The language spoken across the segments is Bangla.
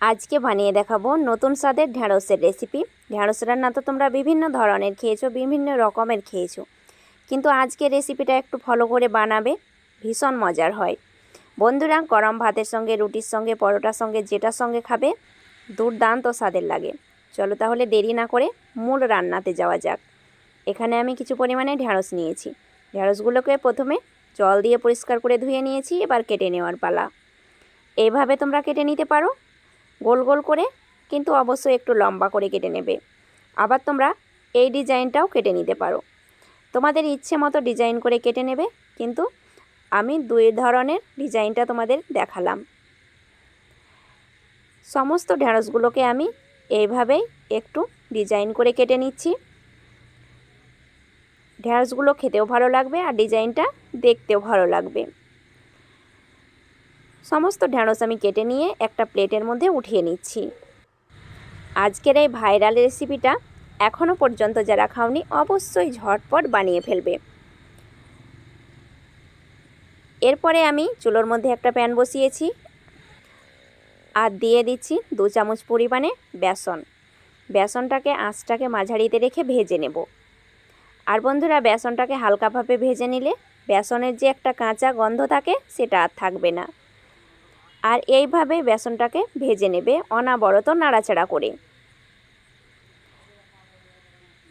আজকে বানিয়ে দেখাবো নতুন স্বাদের ঢ্যাঁড়সের রেসিপি। ঢ্যাঁড়স রান্না তো তোমরা বিভিন্ন ধরনের খেয়েছো, বিভিন্ন রকমের খেয়েছো। কিন্তু আজকে রেসিপিটা একটু ফলো করে বানাবে, ভীষণ মজার হয়। বন্ধুরা, গরম ভাতের সঙ্গে, রুটির সঙ্গে, পরোটার সঙ্গে, যেটার সঙ্গে খাবে, দুর্দান্ত স্বাদের লাগে। চলো তাহলে দেরি না করে মূল রান্নাতে যাওয়া যাক। এখানে আমি কিছু পরিমাণে ঢ্যাঁড়স নিয়েছি। ঢ্যাঁড়সগুলোকে প্রথমে জল দিয়ে পরিষ্কার করে ধুয়ে নিয়েছি, এবার কেটে নেওয়ার পালা। এইভাবে তোমরা কেটে নিতে পারো গোল গোল করে, কিন্তু অবশ্যই একটু লম্বা করে কেটে নেবে। আবার তোমরা এই ডিজাইনটাও কেটে নিতে পারো। তোমাদের ইচ্ছে মতো ডিজাইন করে কেটে নেবে, কিন্তু আমি দুই ধরনের ডিজাইনটা তোমাদের দেখালাম। সমস্ত ঢেঁড়সগুলোকে আমি এইভাবেই একটু ডিজাইন করে কেটে নিচ্ছি। ঢেঁড়সগুলো খেতেও ভালো লাগবে আর ডিজাইনটা দেখতেও ভালো লাগবে। সমস্ত ঢ্যাঁড়স আমি কেটে নিয়ে একটা প্লেটের মধ্যে উঠিয়ে নিচ্ছি। আজকের এই ভাইরাল রেসিপিটা এখনও পর্যন্ত যারা খাওনি অবশ্যই ঝটপট বানিয়ে ফেলবে। এরপরে আমি চুলোর মধ্যে একটা প্যান বসিয়েছি আর দিয়ে দিচ্ছি দু চামচ পরিমাণে বেসন। বেসনটাকে আঁচটাকে মাঝারিতে রেখে ভেজে নেব। আর বন্ধুরা, বেসনটাকে হালকাভাবে ভেজে নিলে বেসনের যে একটা কাঁচা গন্ধ থাকে সেটা আর থাকবে না। আর এইভাবে বেসনটাকে ভেজে নেবে অনাবরত নাড়াচাড়া করে।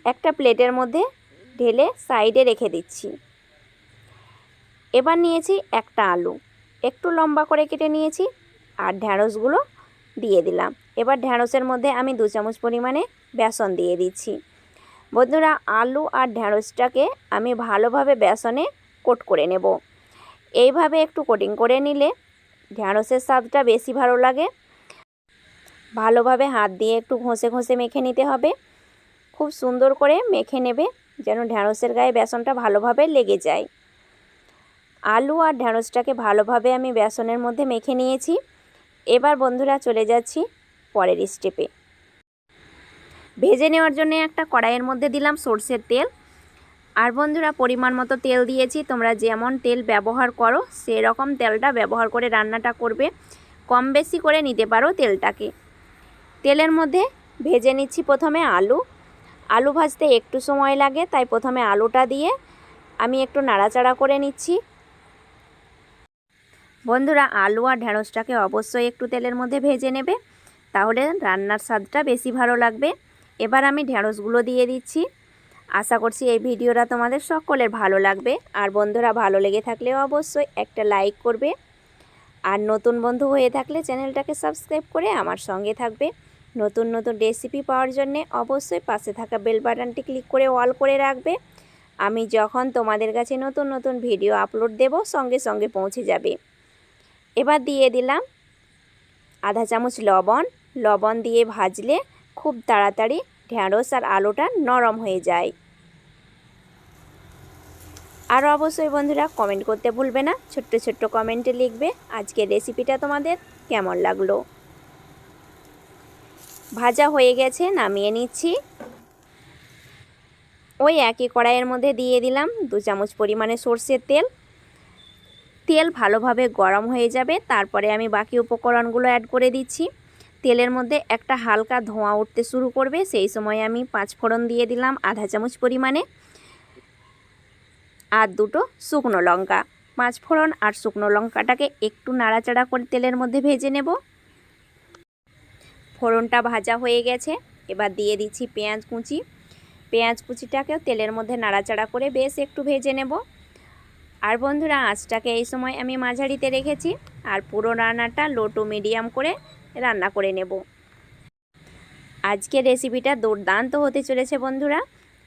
একটা প্লেটের মধ্যে ঢেলে সাইডে রেখে দিচ্ছি। এবার নিয়েছি একটা আলু। একটু লম্বা করে কেটে নিয়েছি আর ঢ্যাঁড়সগুলো দিয়ে দিলাম। এবার ঢ্যাঁড়সের মধ্যে আমি দু চামচ পরিমাণে বেসন দিয়ে দিচ্ছি। বন্ধুরা, আলু আর ঢ্যাঁড়সটাকে আমি ভালোভাবে বেসনে কোট করে নেব। এইভাবে একটু কোটিং করে নিলে ঢ্যাঁড়সের স্বাদটা বেশি ভালো লাগে। ভালোভাবে হাত দিয়ে একটু ঘষে ঘষে মেখে নিতে হবে। খুব সুন্দর করে মেখে নেবে যেন ঢ্যাঁড়সের গায়ে বেসনটা ভালোভাবে লেগে যায়। আলু আর ঢ্যাঁড়সটাকে ভালোভাবে আমি বেসনের মধ্যে মেখে নিয়েছি। এবার বন্ধুরা চলে যাচ্ছি পরের স্টেপে ভেজে নেওয়ার জন্য একটা কড়াইয়ের মধ্যে দিলাম সর্ষের তেল। আর বন্ধুরা, পরিমাণ মতো তেল দিয়েছি। তোমরা যেমন তেল ব্যবহার করো, সেরকম তেলটা ব্যবহার করে রান্নাটা করবে। কম বেশি করে নিতে পারো তেলটাকে। তেলের মধ্যে ভেজে নিচ্ছি প্রথমে আলু। আলু ভাজতে একটু সময় লাগে, তাই প্রথমে আলুটা দিয়ে আমি একটু নাড়াচাড়া করে নিচ্ছি। বন্ধুরা, আলু আর ঢ্যাঁড়সটাকে অবশ্যই একটু তেলের মধ্যে ভেজে নেবে, তাহলে রান্নার স্বাদটা বেশি ভালো লাগবে। এবার আমি ঢ্যাঁড়সগুলো দিয়ে দিচ্ছি। আশা করছি এই ভিডিওটা তোমাদের সকলের ভালো লাগবে। আর বন্ধুরা, ভালো লেগে থাকলে অবশ্যই একটা লাইক করবে। আর নতুন বন্ধু হয়ে থাকলে চ্যানেলটাকে সাবস্ক্রাইব করে আমার সঙ্গে থাকবে। নতুন নতুন রেসিপি পাওয়ার জন্যে অবশ্যই পাশে থাকা বেল বাটনটি ক্লিক করে অল করে রাখবে। আমি যখন তোমাদের কাছে নতুন নতুন ভিডিও আপলোড দেব, সঙ্গে সঙ্গে পৌঁছে যাবে। এবার দিয়ে দিলাম আধা চামচ লবণ। লবণ দিয়ে ভাজলে খুব তাড়াতাড়ি ঢ্যাঁড়স আর আলুটা নরম হয়ে যায়। আর অবশ্যই বন্ধুরা কমেন্ট করতে ভুলবে না, ছোট্ট ছোট্ট কমেন্টে লিখবে আজকের রেসিপিটা তোমাদের কেমন লাগল। ভাজা হয়ে গেছে, নামিয়ে নিচ্ছি। ওই একই কড়াইয়ের মধ্যে দিয়ে দিলাম দু চামচ পরিমাণে সর্ষের তেল। তেল ভালোভাবে গরম হয়ে যাবে, তারপরে আমি বাকি উপকরণগুলো অ্যাড করে দিচ্ছি। তেলের মধ্যে একটা হালকা ধোঁয়া উঠতে শুরু করবে। সেই সময় আমি পাঁচ ফোড়ন দিয়ে দিলাম আধা চামচ পরিমাণে আর দুটো শুকনো লঙ্কা। পাঁচ ফোড়ন আর শুকনো লঙ্কাটাকে একটু নাড়াচাড়া করে তেলের মধ্যে ভেজে নেব। ফোড়নটা ভাজা হয়ে গেছে। এবার দিয়ে দিচ্ছি পেঁয়াজ কুচি। পেঁয়াজ কুচিটাকেও তেলের মধ্যে নাড়াচাড়া করে বেশ একটু ভেজে নেব। আর বন্ধুরা আঁচটাকে এই সময় আমি মাঝারিতে রেখেছি। আর পুরো রান্নাটা লো টু মিডিয়াম করে রান্না করে নেব। আজকের রেসিপিটা দুর্দান্ত হতে চলেছে বন্ধুরা।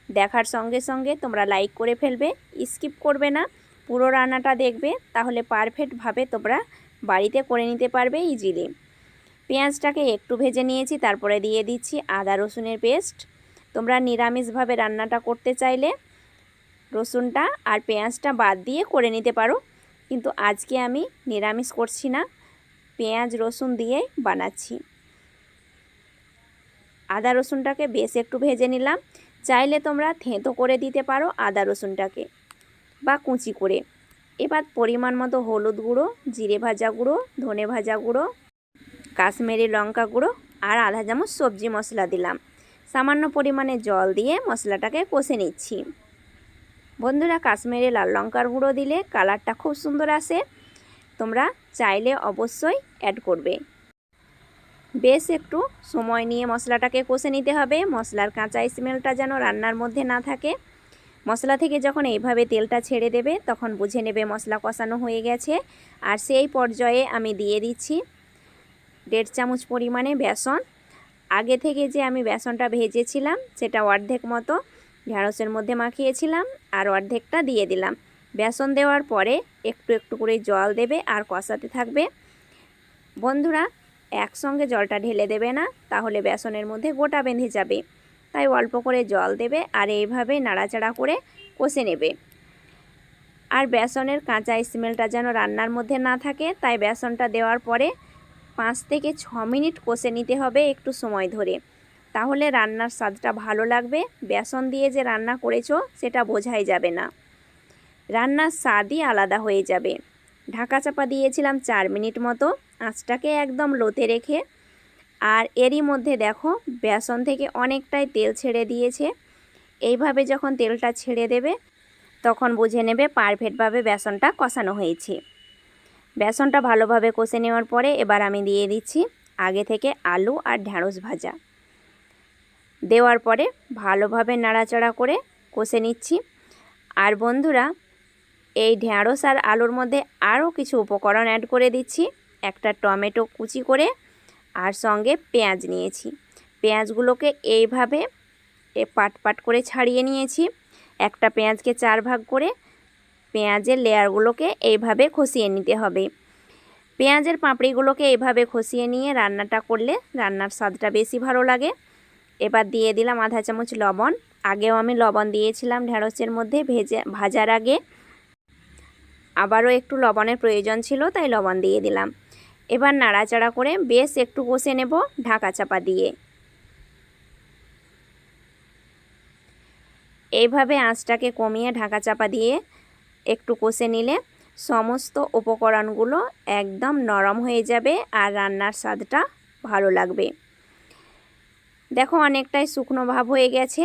দেখার সঙ্গে সঙ্গে তোমরা লাইক করে ফেলবে স্কিপ করবে না। পুরো রান্নাটা দেখবে, তাহলে পারফেক্টভাবে তোমরা বাড়িতে করে নিতে পারবে ইজিলি পেঁয়াজটাকে একটু ভেজে নিয়েছি, তারপরে দিয়ে দিচ্ছি আদা রসুনের পেস্ট তোমরা নিরামিষভাবে রান্নাটা করতে চাইলে রসুনটা আর পেঁয়াজটা বাদ দিয়ে করে নিতে পারো। কিন্তু আজকে আমি নিরামিষ করছি না। পেঁয়াজ রসুন দিয়েই বানাচ্ছি। আদা রসুনটাকে বেশ একটু ভেজে নিলাম। চাইলে তোমরা থেঁতো করে দিতে পারো আদা রসুনটাকে বা কুচি করে। এবার পরিমাণ মতো হলুদ গুঁড়ো, জিরে ভাজা গুঁড়ো, ধনে ভাজা গুঁড়ো, কাশ্মীরি লঙ্কা গুঁড়ো আর আধা চামচ সবজি মশলা দিলাম। সামান্য পরিমাণে জল দিয়ে মশলাটাকে কষে নিচ্ছি। বন্ধুরা, কাশ্মীরি লাল লঙ্কার গুঁড়ো দিলে কালারটা খুব সুন্দর আসে। তোমরা চাইলে অবশ্যই অ্যাড করবে। বেশ একটু সময় নিয়ে মশলাটাকে কষে নিতে হবে। মশলার কাঁচা স্মেলটা যেন রান্নার মধ্যে না থাকে। মশলা থেকে যখন এইভাবে তেলটা ছেড়ে দেবে, তখন বুঝে নেবে মশলা কষানো হয়ে গেছে। আর সেই পর্যায়ে আমি দিয়ে দিচ্ছি দেড় চামচ পরিমাণে বেসন। আগে থেকে যে আমি বেসনটা ভেজেছিলাম, সেটা অর্ধেক মতো ঢ্যাঁড়সের মধ্যে মাখিয়েছিলাম আর অর্ধেকটা দিয়ে দিলাম। বেসন দেওয়ার পরে একটু একটু করে জল দেবে আর কষাতে থাকবে। বন্ধুরা, একসঙ্গে জলটা ঢেলে দেবে না, তাহলে বেসনের মধ্যে গোটা বেঁধে যাবে। তাই অল্প করে জল দেবে আর এইভাবে নাড়াচাড়া করে কষে নেবে। আর বেসনের কাঁচা স্মেলটা যেন রান্নার মধ্যে না থাকে, তাই বেসনটা দেওয়ার পরে পাঁচ থেকে ছ মিনিট কষে নিতে হবে একটু সময় ধরে। তাহলে রান্নার স্বাদটা ভালো লাগবে। বেসন দিয়ে যে রান্না করেছ, সেটা বোঝাই যাবে না। রান্নার স্বাদই আলাদা হয়ে যাবে। ঢাকা চাপা দিয়েছিলাম চার মিনিট মতো, আঁচটাকে একদম লোতে রেখে। আর এরই মধ্যে দেখো, বেসন থেকে অনেকটাই তেল ছেড়ে দিয়েছে। এইভাবে যখন তেলটা ছেড়ে দেবে, তখন বুঝে নেবে পারফেক্টভাবে বেসনটা কষানো হয়েছে। বেসনটা ভালোভাবে কষে নেওয়ার পরে এবার আমি দিয়ে দিচ্ছি আগে থেকে আলু আর ঢ্যাঁড়স ভাজা। দেওয়ার পরে ভালোভাবে নাড়াচাড়া করে কষে নিচ্ছি। আর বন্ধুরা এই ঢ্যাঁড়স আর আলুর মধ্যে আরও কিছু উপকরণ অ্যাড করে দিচ্ছি। একটা টমেটো কুচি করে আর সঙ্গে পেঁয়াজ নিয়েছি। পেঁয়াজগুলোকে এইভাবে এ পাট পাট করে ছাড়িয়ে নিয়েছি। একটা পেঁয়াজকে চার ভাগ করে পেঁয়াজের লেয়ারগুলোকে এইভাবে খসিয়ে নিতে হবে। পেঁয়াজের পাঁপড়িগুলোকে এইভাবে খসিয়ে নিয়ে রান্নাটা করলে রান্নার স্বাদটা বেশি ভালো লাগে। এবার দিয়ে দিলাম আধা চামচ লবণ। আগেও আমি লবণ দিয়েছিলাম ঢ্যাঁড়সের মধ্যে ভেজে, ভাজার আগে। আবারও একটু লবণের প্রয়োজন ছিল, তাই লবণ দিয়ে দিলাম। এবার নাড়াচাড়া করে বেশ একটু কষে নেব ঢাকা চাপা দিয়ে। এইভাবে আঁচটাকে কমিয়ে ঢাকা চাপা দিয়ে একটু কষে নিলে সমস্ত উপকরণগুলো একদম নরম হয়ে যাবে আর রান্নার স্বাদটা ভালো লাগবে। দেখো অনেকটাই শুকনো ভাব হয়ে গেছে।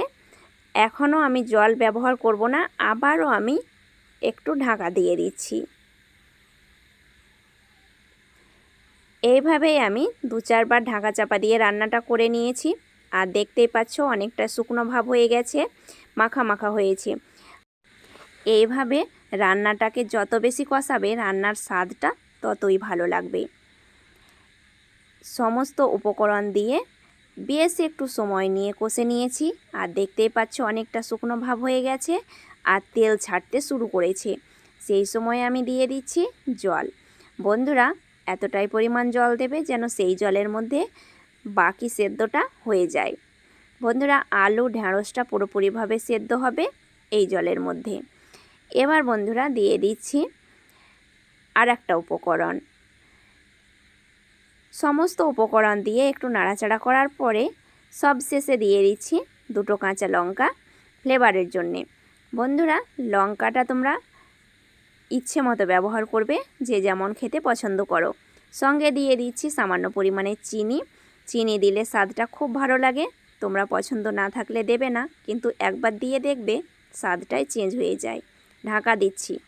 এখনও আমি জল ব্যবহার করব না, আবারও আমি একটু ঢাকা দিয়ে দিচ্ছি। এইভাবেই আমি দু চারবার ঢাকা চাপা দিয়ে রান্নাটা করে নিয়েছি। আর দেখতেই পাচ্ছ অনেকটা শুকনো ভাব হয়ে গেছে, মাখা মাখা হয়েছে। এইভাবে রান্নাটাকে যত বেশি কষাবে, রান্নার স্বাদটা ততই ভালো লাগবে। সমস্ত উপকরণ দিয়ে বেশ একটু সময় নিয়ে কষে নিয়েছি। আর দেখতেই পাচ্ছ অনেকটা শুকনো ভাব হয়ে গেছে। আর তেল ছাড়তে শুরু করেছে। সেই সময় আমি দিয়ে দিচ্ছি জল। বন্ধুরা, এতটাই পরিমাণ জল দেবে যেন সেই জলের মধ্যে বাকি সেদ্ধটা হয়ে যায়। বন্ধুরা, আলু ঢ্যাঁড়সটা পুরোপুরিভাবে সেদ্ধ হবে এই জলের মধ্যে। এবার বন্ধুরা, দিয়ে দিচ্ছি আর একটা উপকরণ। সমস্ত উপকরণ দিয়ে একটু নাড়াচাড়া করার পরে সব শেষে দিয়ে দিচ্ছি দুটো কাঁচা লঙ্কা ফ্লেভারের জন্যে। বন্ধুরা, লঙ্কাটা তোমরা ইচ্ছে মতো ব্যবহার করবে, যে যেমন খেতে পছন্দ করো। সঙ্গে দিয়ে দিচ্ছি সামান্য পরিমাণে চিনি। চিনি দিলে স্বাদটা খুব ভালো লাগে। তোমরা পছন্দ না থাকলে দেবে না, কিন্তু একবার দিয়ে দেখবে স্বাদটাই চেঞ্জ হয়ে যায়। ঢাকা দিচ্ছি।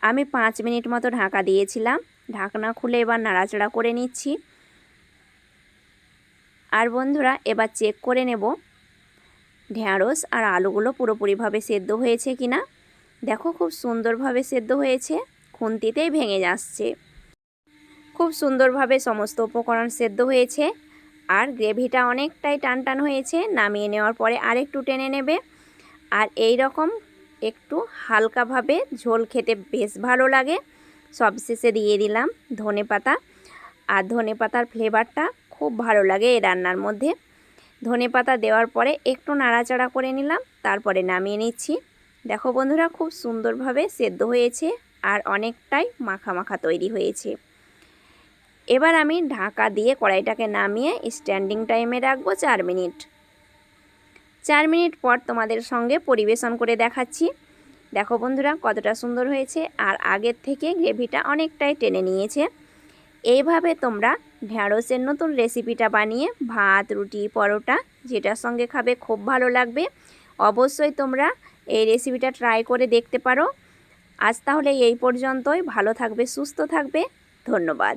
আমি পাঁচ মিনিট মতো ঢাকা দিয়েছিলাম। ঢাকনা খুলে এবার নাড়াচাড়া করে নিচ্ছি। আর বন্ধুরা, এবার চেক করে নেব। ঢ্যাঁড়স আর আলুগুলো পুরোপুরিভাবে সেদ্ধ হয়েছে কি না? দেখো খুব সুন্দরভাবে সেদ্ধ হয়েছে, খুন্তিতেই ভেঙে যাচ্ছে। খুব সুন্দরভাবে সমস্ত উপকরণ সেদ্ধ হয়েছে আর গ্রেভিটা অনেকটাই টান টান হয়েছে, নামিয়ে নেওয়ার পরে আরেকটু টেনে নেবে। আর এই রকম একটু হালকাভাবে ঝোল খেতে বেশ ভালো লাগে। সবশেষে দিয়ে দিলাম ধনে পাতা আর ধনে পাতার ফ্লেভারটা খুব ভালো লাগে এই রান্নার মধ্যে। ধনে পাতা দেওয়ার পরে একটু নাড়াচাড়া করে নিলাম, তারপরে নামিয়ে নিচ্ছি। দেখো বন্ধুরা, খুব সুন্দরভাবে সেদ্ধ হয়েছে আর অনেকটাই মাখা মাখা তৈরি হয়েছে। এবার আমি ঢাকা দিয়ে কড়াইটাকে নামিয়ে স্ট্যান্ডিং টাইমে রাখব চার মিনিট। চার মিনিট পর তোমাদের সঙ্গে পরিবেশন করে দেখাচ্ছি। দেখো বন্ধুরা, কতটা সুন্দর হয়েছে আর আগের থেকে গ্রেভিটা অনেকটাই টেনে নিয়েছে। এইভাবে তোমরা ঢ্যাঁড়সের নতুন রেসিপিটা বানিয়ে ভাত, রুটি, পরোটা যেটার সঙ্গে খাবে খুব ভালো লাগবে। অবশ্যই তোমরা এই রেসিপিটা ট্রাই করে দেখতে পারো। আজ তাহলে এই পর্যন্তই। ভালো থাকবে, সুস্থ থাকবে। ধন্যবাদ।